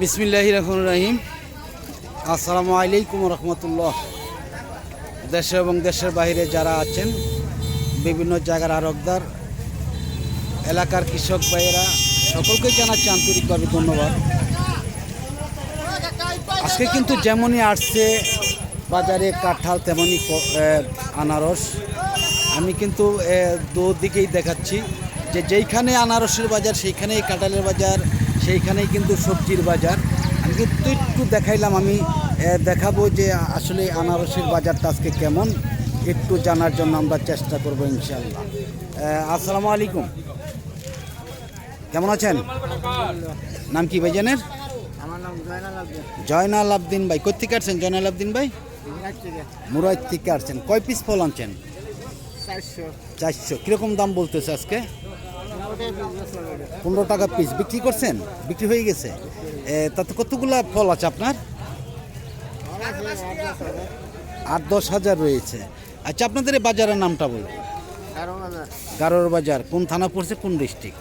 বিসমিল্লাহ রহমান রাহিম। আসসালামু আলাইকুম রহমতুল্লাহ। দেশে এবং দেশের বাইরে যারা আছেন, বিভিন্ন জায়গার আরকদার এলাকার কৃষক ভাইয়েরা, সকলকে জানাচ্ছি আন্তরিকভাবে ধন্যবাদ। আজকে কিন্তু যেমনই আসছে, বাজারে কাঁঠাল তেমনই আনারস। আমি কিন্তু দুদিকেই দেখাচ্ছি যে যেইখানে আনারসের বাজার, সেইখানেই কাঁঠালের বাজার সেইখানেই কিন্তু সবজির বাজার। আমি কিন্তু একটু দেখাইলাম আমি দেখাবো যে আসলে আনারসের বাজারটা আজকে কেমন। একটু জানার জন্য আমরা চেষ্টা করব ইনশাল্লাহ আসসালামু আলাইকুম। কেমন আছেন? নাম কি ভাইজানের আমার নাম জয়নাল আবদিন। ভাই। কোথেকে আসছেন জয়নাল আবদিন ভাই? মুরাই থেকে আসছেন। কয় পিস ফল আনছেন? চারশো। চারশো। কীরকম দাম বলতেছে আজকে? পনেরো টাকা পিস বিক্রি করছেন? বিক্রি হয়ে গেছে। তাতে কতগুলা ফল আছে আপনার? আট দশ হাজার রয়েছে। আচ্ছা আপনাদের এই বাজারের নামটা বলুন। গারোর বাজার। কোন থানা পড়ছে, কোন ডিস্ট্রিক্ট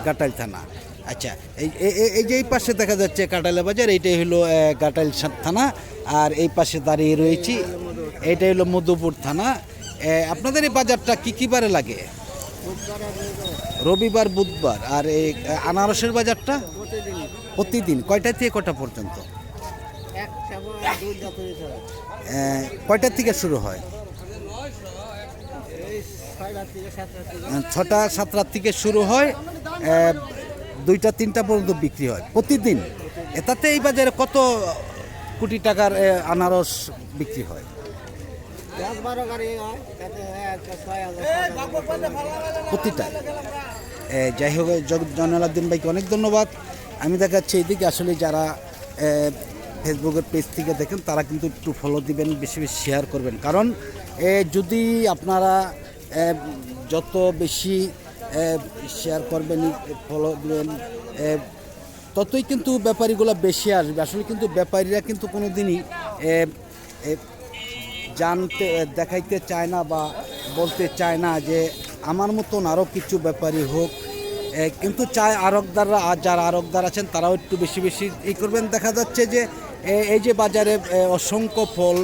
এটা থানা। আচ্ছা এই যে এই পাশে দেখা যাচ্ছে কাটাইলে বাজার, এইটাই হলো গাটাইল থানা। আর এই পাশে দাঁড়িয়ে রয়েছি, এইটাই হলো মধুপুর থানা। আপনাদের এই বাজারটা কী কী বারে লাগে? রবিবার বুধবার আর এই আনারসের বাজারটা প্রতিদিন কয়টা থেকে কটা পর্যন্ত? এক সেবন দুধ যত দিতে হবে এ, কয়টা থেকে শুরু হয়? ছটা সাতটার থেকে শুরু হয় দুইটা তিনটা পর্যন্ত বিক্রি হয় প্রতিদিন। এটাতে এই বাজারে কত কোটি টাকার আনারস বিক্রি হয়? প্রতিটা। যাই হোক জয়নালাদ্দিন ভাইকে অনেক ধন্যবাদ। আমি দেখাচ্ছি এদিকে আসলে যারা ফেসবুকের পেজ থেকে দেখেন তারা কিন্তু একটু ফলো দিবেন বেশি বেশি শেয়ার করবেন। কারণ এ, যদি আপনারা যত বেশি শেয়ার করবেন ফলো দিবেন ততই কিন্তু ব্যাপারীগুলো বেশি আসবে। আসলে কিন্তু ব্যাপারীরা কিন্তু কোনো দিনই জানতে, দেখাইতে চায় না বা বলতে চায় না যে আমার মতন আরও কিছু ব্যাপারী হোক কিন্তু চায় আরকদাররা আর যারা আরকদার আছেন তারাও একটু বেশি বেশি ই করবেন। দেখা যাচ্ছে যে এই যে বাজারে অসংখ্য ফল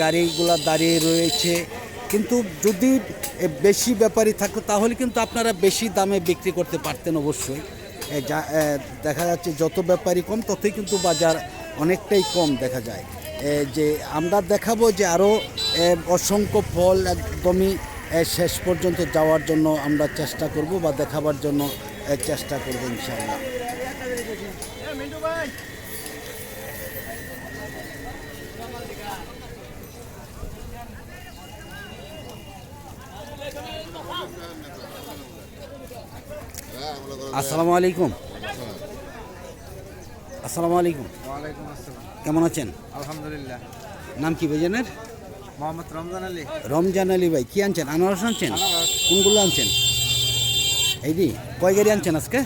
গাড়িগুলা দাঁড়িয়ে রয়েছে, কিন্তু যদি বেশি ব্যাপারী থাকতো তাহলে কিন্তু আপনারা বেশি দামে বিক্রি করতে পারতেন অবশ্যই। দেখা যাচ্ছে যত ব্যাপারী কম ততই কিন্তু বাজার অনেকটাই কম দেখা যায়। যে আমরা দেখাবো যে আরও অসংখ্য ফল একদমই শেষ পর্যন্ত যাওয়ার জন্য আমরা চেষ্টা করব বা দেখাবার জন্য চেষ্টা করব ইনশাআল্লাহ। আসসালামু আলাইকুম। আসসালামু আলাইকুম। ওয়ালাইকুম আসসালাম। কেমন আছেন? আলহামদুলিল্লাহ। নাম কি ভাইজানের? মোহাম্মদ রমজান আলী। রমজান আলী ভাই কি আনছেন? আনারস আনছেন? কোনগুলো আনছেন? এই দি কয় গাড়ি আনছেন আজকে?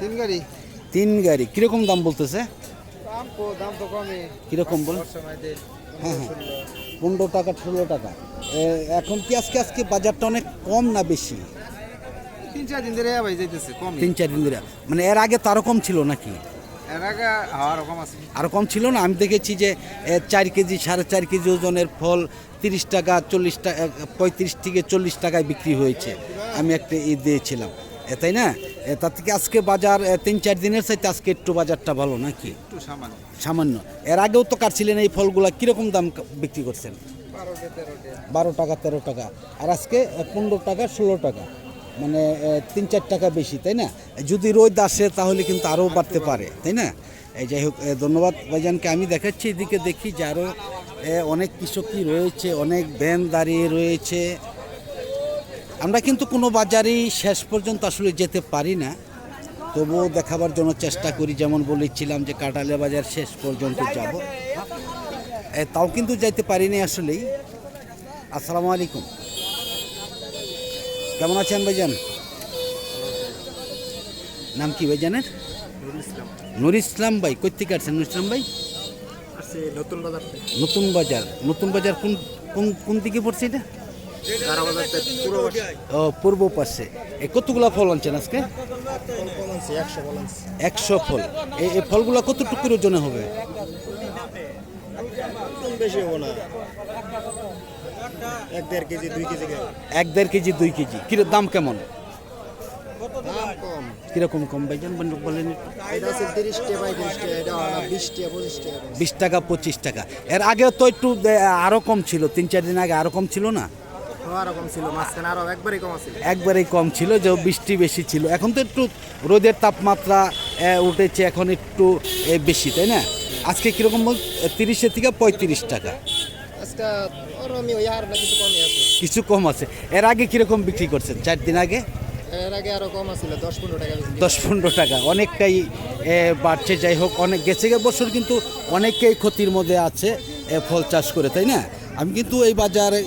তিন গাড়ি। তিন গাড়ি। কীরকম দাম বলতেছে? দাম তো কমই। কীরকম বল হ্যাঁ হ্যাঁ। পনেরো টাকা ষোলো টাকা। এখন কি আজকে আজকে বাজারটা অনেক কম না বেশি? তিন চার দিন ধরে ভাই যাইতেছে কমই। তিন চার দিন ধরে। মানে এর আগে তারও কম ছিল নাকি? আরও কম ছিল না? আমি দেখেছি যে চার কেজি সাড়ে চার কেজি ওজনের ফল তিরিশ টাকা চল্লিশ টাকা পঁয়ত্রিশ থেকে চল্লিশ টাকায় বিক্রি হয়েছে। আমি একটা ই দিয়েছিলাম। তাই না? তার থেকে আজকে বাজার তিন চার দিনের চাইতে আজকে একটু বাজারটা ভালো নাকি? সামান্য। এর আগেও তো কাটছিলেন এই ফলগুলা। কীরকম দাম বিক্রি করছেন? বারো টাকা তেরো টাকা। আর আজকে পনেরো টাকা ষোলো টাকা। মানে তিন চার টাকা বেশি, তাই না? যদি রোদ আসে তাহলে কিন্তু আরও বাড়তে পারে, তাই না? এই যাই হোক ধন্যবাদ ভাইজানকে। আমি দেখাচ্ছি, এদিকে দেখি যে আরও অনেক কৃষকই রয়েছে, অনেক ভ্যান দাঁড়িয়ে রয়েছে। আমরা কিন্তু কোনো বাজারেই শেষ পর্যন্ত আসলে যেতে পারি না। তবুও দেখাবার জন্য চেষ্টা করি, যেমন বলেছিলাম যে কাটালে বাজার শেষ পর্যন্ত যাব। তাও কিন্তু যাইতে পারিনি আসলেই। আসসালামু আলাইকুম। কেমন আছেন ভাইজান? নাম কি ভাইজানের? নুর ইসলাম। ভাই কোথেকে আসছেন নুর ইসলাম ভাই? নতুন বাজার নতুন বাজার নতুন বাজার কোন কোন কোন দিকে পড়ছে এটা? ও পূর্ব পাশে। এ কতগুলা ফল আনছেন আজকে? একশো ফল এই এই ফলগুলো কতটুকুর ওজনে হবে? বেশি হব না। এক দেড় কেজি দুই কেজি। এক দেড় কেজি দুই কেজি। কিরো দাম কেমন? কীরকম কম? ভাইজান বলেন হয় বিশ টাকা পঁচিশ টাকা। এর আগেও তো একটু আরও কম ছিল। তিন চার দিন আগে আরও কম ছিল না? কম একবারেই কম ছিল যে বৃষ্টি বেশি ছিল। এখন তো একটু রোদের তাপমাত্রা উঠেছে। এখন একটু বেশি তাই না? আজকে কীরকম বল তিরিশের থেকে পঁয়ত্রিশ টাকা। আজকে ওই কিছু কমই আছে। কিছু কম আছে। এর আগে কীরকম বিক্রি করছেন? চার দিন আগে? এর আগে আরও কম আছিল দশ পনেরো টাকা দশ পনেরো টাকা। অনেকটাই বাড়ছে। যাই হোক অনেক গেছে গে বছর কিন্তু অনেকেই ক্ষতির মধ্যে আছে ফল চাষ করে তাই না? আমি কিন্তু এই বাজারে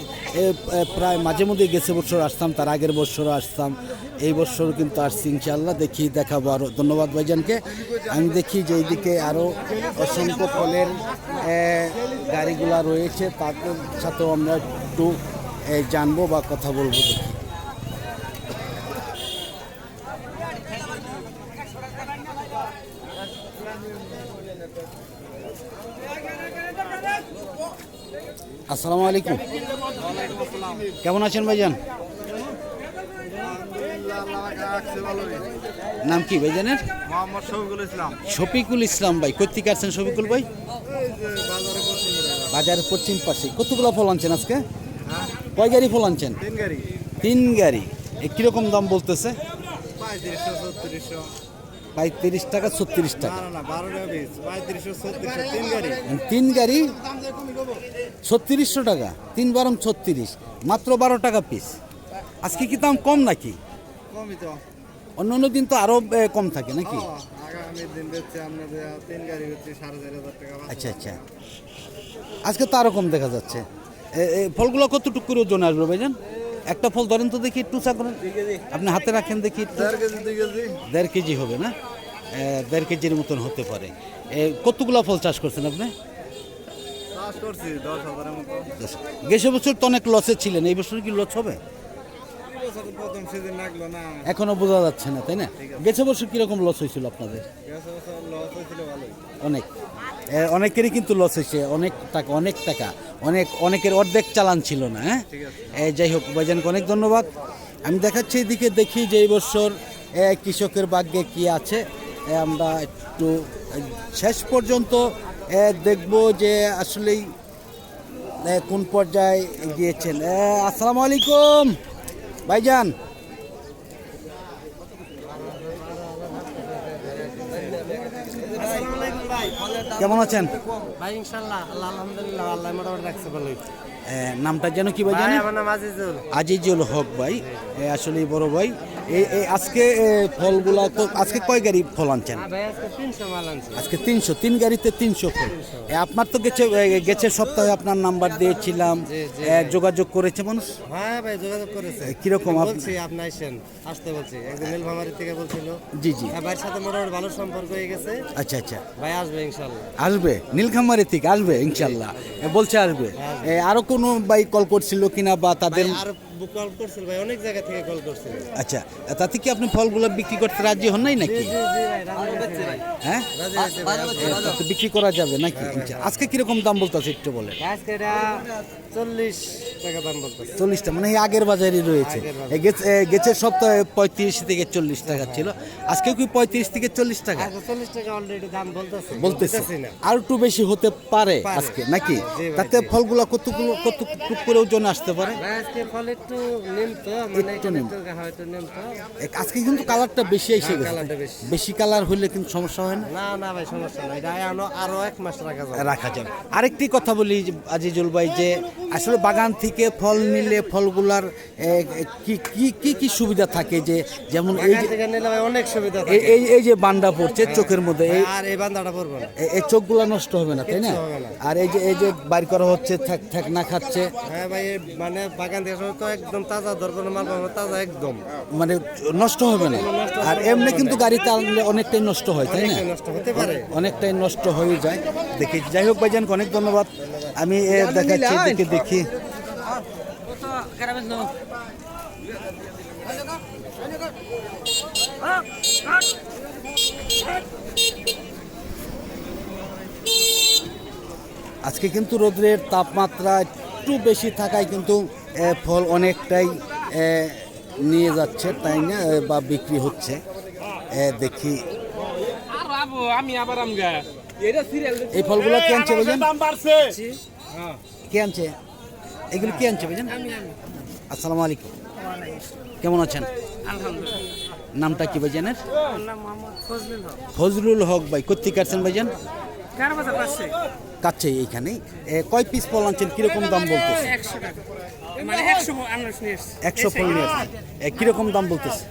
প্রায় মাঝে মধ্যে গেছে বছর, আসতাম, তার আগের বছরও আসতাম। এই বছর কিন্তু আসছি ইনশাল্লাহ দেখি, দেখাবো আরও ধন্যবাদ ভাইজানকে। আমি দেখি যে এইদিকে আরও অসংখ্য ফলের গাড়িগুলা রয়েছে। তাদের সাথেও আমরা একটু জানব বা কথা বলব দেখি। আসসালামু আলাইকুম। কেমন আছেন ভাইজান? নাম কি ভাইজানের? মোহাম্মদ শফিকুল ইসলাম। শফিকুল ইসলাম ভাই কোথেকে আসছেন শফিকুল ভাই? বাজারের পশ্চিম পাশে। কতগুলো ফল আনছেন আজকে? কয় গাড়ি ফল আনছেন? তিন গাড়ি। তিন গাড়ি। কীরকম দাম বলতেছে? পঁয়ত্রিশ টাকা ছত্রিশ টাকা। তিন গাড়ি। তিন গাড়ি ছত্রিশশো টাকা তিন বারং ছত্রিশ মাত্র বারো টাকা পিস আজকে কি দাম কম নাকি? অন্য অন্য দিন তো আরও কম থাকে নাকি? আচ্ছা আচ্ছা। আজকে তো আরও কম দেখা যাচ্ছে। ফলগুলো কতটুকু করে ওজন আসবে ভাইজান? একটা ফল ধরেন তো দেখি একটু চা করেন। আপনি হাতে রাখেন দেখি দেড় কেজি হবে না? দেড় কেজির মতন হতে পারে। কতগুলো ফল চাষ করছেন আপনি? গেছে বছর তো অনেক লসে ছিলেন এই বছর কি লস হবে? এখনও বোঝা যাচ্ছে না তাই না? গেছে বছর কীরকম লস হয়েছিল আপনাদের? অনেক। অনেকেরই কিন্তু লস হয়েছে অনেক টাকা অনেক টাকা। অনেক অনেকের অর্ধেক চালান ছিল না হ্যাঁ? যাই হোক ভাইজানকে অনেক ধন্যবাদ। আমি দেখাচ্ছি এদিকে দেখি যে এই বছর কৃষকের ভাগ্যে কি আছে। আমরা একটু শেষ পর্যন্ত দেখব যে আসলেই কোন পর্যায়ে গিয়েছেন আসসালামু আলাইকুম ভাইজান। কেমন আছেন? ভাই ইনশাআল্লাহ আল্লাহ আলহামদুলিল্লাহ আল্লাহ মোটামুটি রাখছে ভালোই। নামটা যেন কি ভাই নাম আজিজুল। হক ভাই। আসলে বড় ভাই। এই আজকে ফলগুলা তো আজকে কয় গাড়ি ফল আনছেন? আজকে তিনশো তিন গাড়িতে তিনশো ফল। আপনার তো গেছে গেছে সপ্তাহে আপনার নাম্বার দিয়েছিলাম যোগাযোগ করেছে মানুষ? হ্যাঁ ভাই যোগাযোগ করেছে। কীরকম বলছি আপনি আসেন আসতে বলছি। একদিন নীলভামারি থেকে বলছিল। জি জি। হ্যাঁ ভাইয়ের সাথে মোটামুটি ভালো সম্পর্ক হয়ে গেছে। আচ্ছা আচ্ছা। ভাই আসবে ইনশাল্লাহ। আসবে? নীলখামারি থেকে আসবে ইনশাল্লাহ। বলছে আসবে। এ, আরও কোনো ভাই কল করছিল কিনা বা তাদের আর কল করছিল ভাই অনেক জায়গা থেকে কল করছিল। আচ্ছা তাতে কি আপনি ফলগুলো বিক্রি করতে রাজি হন নাই নাকি? জি জি ভাই রাজি হয়েছে ভাই। হ্যাঁ? বিক্রি করা যাবে নাকি? আচ্ছা, আজকে কীরকম দাম বলতেছে একটু বলে আজকে এটা চল্লিশ টাকা দাম বলতেছে। চল্লিশটা মানে এই আগের বাজারই রয়েছে। গেছে- সপ্তাহে পঁয়ত্রিশ থেকে চল্লিশ টাকা ছিল। আজকে কি পঁয়ত্রিশ থেকে চল্লিশ টাকা? আজকে চল্লিশ টাকা অলরেডি দাম বলতেছে। বলতেছে। আর একটু বেশি হতে পারে। আজকে নাকি? তাতে। ফলগুলো কতগুলো কতটুকু করে ওজন আসতে পারে? আজকে ফল একটু মানে একটু। হয়তো আজকে কিন্তু কালারটা বেশি এসে হ্যাঁ, গেছে। কালারটা বেশি। বেশি কালার হলে কিন্তু সমস্যা হয় না? না না ভাই সমস্যা নাই। এটা আরও এক মাস রাখা যাবে। রাখা যাবে। আরেকটি কথা বলি আজিজুল ভাই যে আসলে বাগান থেকে ফল নিলে ফলগুলার কি কি কি সুবিধা থাকে যে যেমন এই অনেক সুবিধা এই- এই যে বান্ডা পড়ছে চোখের মধ্যে আর এই বান্দাটা পড়বে না। এই চোখগুলো নষ্ট হবে না তাই না। আর এই যে এই যে বাইর করা হচ্ছে থাক থাক না খাচ্ছে। হ্যাঁ ভাই মানে বাগান থেকে তো একদম তাজা দরকার মাল পাবো তাজা একদম। মানে নষ্ট হবে না। আর এমনি কিন্তু গাড়িতে আনলে অনেকটাই নষ্ট হয় তাই না? অনেকটাই নষ্ট হতে পারে। অনেকটাই নষ্ট হয়ে যায়। দেখি যাই হোক ভাইজানকে অনেক ধন্যবাদ। আমি দেখাচ্ছি এদিকে দেখি আজকে কিন্তু রোদ্রের তাপমাত্রা একটু বেশি থাকায় কিন্তু ফল অনেকটাই নিয়ে যাচ্ছে তাই না বা বিক্রি হচ্ছে। দেখি। আমি আবার আমি এই ফলগুলো কে আনছে বুঝেন? কে আনছে? এগুলো কে আনছে বুঝেন? আসসালামু আলাইকুম। কেমন আছেন? নামটা কি ভাইজানের আমার নাম মোহাম্মদ ফজলুল হক। ভাই কোথেকে কাটছেন ভাইজান? কাছে এইখানে। এ, কয় পিস ফল আনছেন? কীরকম দাম বলতেছে? একশো টাকা। মানে একশো ফল নিয়ে আসছেন। কীরকম দাম বলতেছে?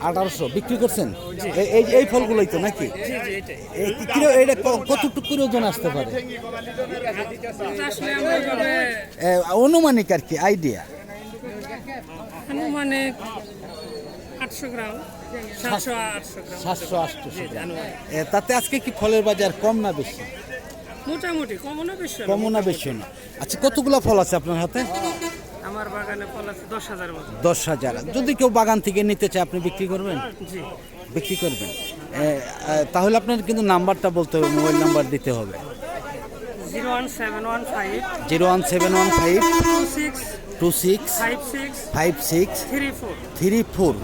আঠারোশো বিক্রি করছেন? এই এই ফলগুলোই তো নাকি? জি জি এটাই। এ, কি- কিরো- এটা কতটুকু করে ওজন আসতে পারে? অনুমানিক আর কি আইডিয়া? মানে আটশো গ্রাম সাতশো আটশো গ্রাম। সাতশো আটশো তাতে আজকে কি ফলের বাজার কম না বেশি? মোটামুটি কম না বেশি না? কম না বেশি না। আচ্ছা কতগুলো ফল আছে আপনার হাতে? আমার বাগানে ফল আছে দশ হাজার দশ হাজার। যদি কেউ বাগান থেকে নিতে চায় আপনি বিক্রি করবেন? জি। বিক্রি করবেন। তাহলে আপনার কিন্তু নাম্বারটা বলতে হবে মোবাইল নাম্বার দিতে হবে। Zero one seven one five zero one seven one five two six two six five six five six three four. Three four.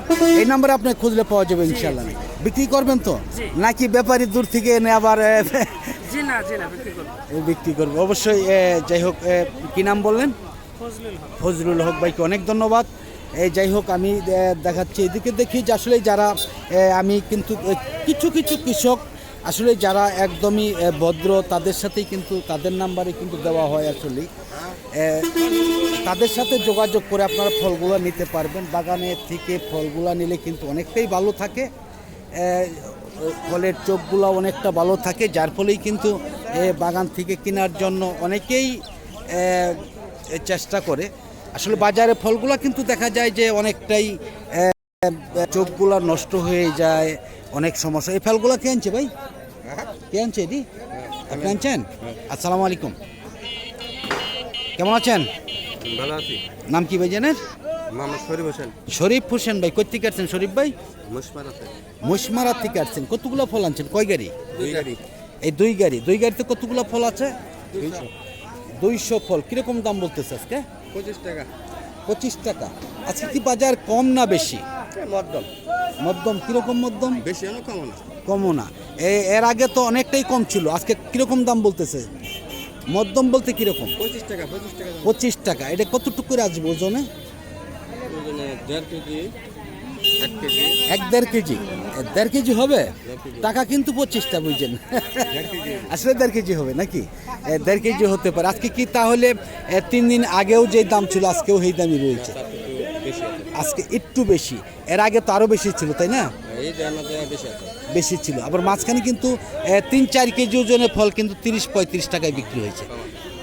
এই নাম্বারে আপনি খুঁজলে পাওয়া যাবে ইনশাল্লাহ বিক্রি করবেন তো? নাকি ব্যাপারী দূর থেকে এনে আবার বিক্রি করব। অবশ্যই যাই হোক কি নাম বললেন? ফজলুল হক। ভাইকে অনেক ধন্যবাদ। যাই হোক, আমি দেখাচ্ছি। এদিকে দেখি যে আসলে যারা আমি কিন্তু কিছু কিছু কৃষক আসলে যারা একদমই ভদ্র, তাদের সাথেই কিন্তু, তাদের নাম্বারে কিন্তু দেওয়া হয় আসলে তাদের সাথে যোগাযোগ করে আপনারা ফলগুলো নিতে পারবেন। বাগানের থেকে ফলগুলো নিলে কিন্তু অনেকটাই ভালো থাকে। ফলের চোখগুলো অনেকটা ভালো থাকে। যার ফলেই কিন্তু বাগান থেকে কেনার জন্য অনেকেই চেষ্টা করে। আসলে বাজারে ফলগুলো কিন্তু দেখা যায় যে অনেকটাই চোখগুলো নষ্ট হয়ে যায় অনেক সমস্যা। এই ফলগুলো কে আনছে ভাই? কে আনছে এটি আপনি আনছেন? আসসালামু আলাইকুম। কেমন আছেন? ভালো আছি। নাম কি ভাই জানেন? শরীফ হোসেন। শরীফ হোসেন ভাই কোথেকে আসছেন শরীফ ভাই? মুসমার থেকে আসছেন কতগুলো ফল আনছেন? কয় গাড়ি? দুই গাড়ি। এই দুই গাড়ি। দুই গাড়িতে কতগুলো ফল আছে? দুইশো ফল। কীরকম দাম বলতেছে আজকে? পঁচিশ টাকা। পঁচিশ টাকা। আজকে কি বাজার কম না বেশি? মদ্দম মধ্যম। কীরকম মধ্যম? বেশি হলো কম না। কমও না। এর আগে তো অনেকটাই কম ছিল। আজকে কীরকম দাম বলতেছে? মধ্যম বলতে কীরকম? পঁচিশ টাকা পঁচিশ টাকা পঁচিশ টাকা। এটা কতটুকু করে আসবে ওজনে? ওজনে দেড় কেজি। এক দেড় কেজি। এ, দেড় কেজি হবে? টাকা কিন্তু পঁচিশটা বুঝছেন? আসলে দেড় কেজি হবে নাকি? দেড় কেজি হতে পারে। আজকে কি তাহলে তিন দিন আগেও যে দাম ছিল আজকেও সেই দামই রয়েছে? আজকে একটু বেশি। এর আগে তো আরও বেশি ছিল তাই না? বেশি ছিল। আবার মাঝখানে কিন্তু তিন চার কেজি ওজনের ফল কিন্তু তিরিশ পঁয়ত্রিশ টাকায় বিক্রি হয়েছে।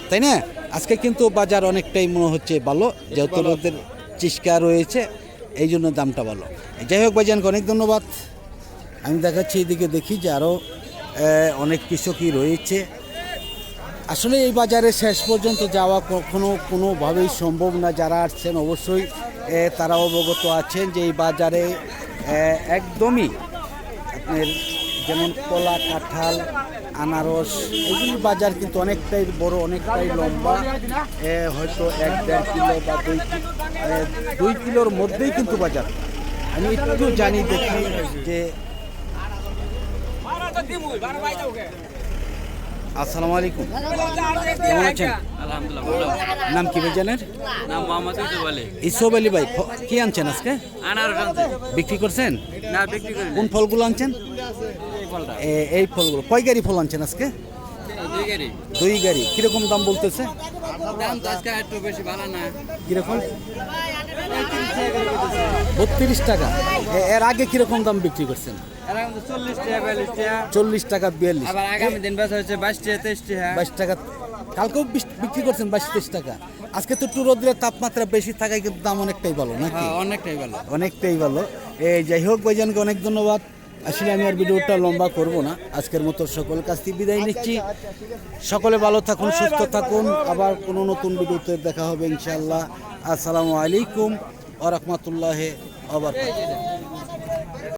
তাই না? আজকে কিন্তু বাজার অনেকটাই মনে হচ্ছে ভালো যেহেতু ওদের চিস্কা রয়েছে। এই জন্য দামটা ভালো। যাই হোক ভাইজানকে অনেক ধন্যবাদ। আমি দেখাচ্ছি এদিকে দেখি যে আরও অনেক কৃষকই রয়েছে। আসলে এই বাজারে শেষ পর্যন্ত যাওয়া কখনো কোনোভাবেই সম্ভব না। যারা আসছেন অবশ্যই তারা অবগত আছেন যে এই বাজারে একদমই আপনার যেমন কলা, কাঁঠাল আনারস এগুলির বাজার কিন্তু অনেকটাই বড় অনেকটাই লম্বা। এ, হয়তো এক দেড় কিলো বা দুই দুই কিলোর মধ্যেই কিন্তু বাজার। আমি একটু জানি দেখি যে আসসালামু আলাইকুম। কেমন আছেন? নাম কি ভাই জানেন নাম মোহাম্মদ ইউসুফ আলী। ইসব আলী ভাই কি আনছেন আজকে? বিক্রি করছেন? না বিক্রি কোন ফলগুলো আনছেন? এই ফলগুলো। কয় গাড়ি ফল আনছেন আজকে? দুই গাড়ি। কীরকম দাম বলতেছে? কীরকম? বত্রিশ টাকা। এর আগে কীরকম দাম বিক্রি করছেন? চল্লিশ টাকা বিয়াল্লিশ বাইশ টাকা কালকেও বিক্রি করছেন বাইশ তেইশ টাকা। আজকে তো একটু রোদ্রের তাপমাত্রা বেশি থাকায় কিন্তু দাম অনেকটাই ভালো নাকি? হ্যাঁ অনেকটাই ভালো। অনেকটাই ভালো। এই যাই হোক ভাইজানকে অনেক ধন্যবাদ। আসলে আমি আর ভিডিওটা লম্বা করব না। আজকের মতো সকল কাছ থেকে বিদায় নিচ্ছি। সকলে ভালো থাকুন, সুস্থ থাকুন। আবার কোনো নতুন ভিডিওতে দেখা হবে ইনশাল্লাহ আসসালামু আলাইকুম আ রহমতুল্লাহ আবার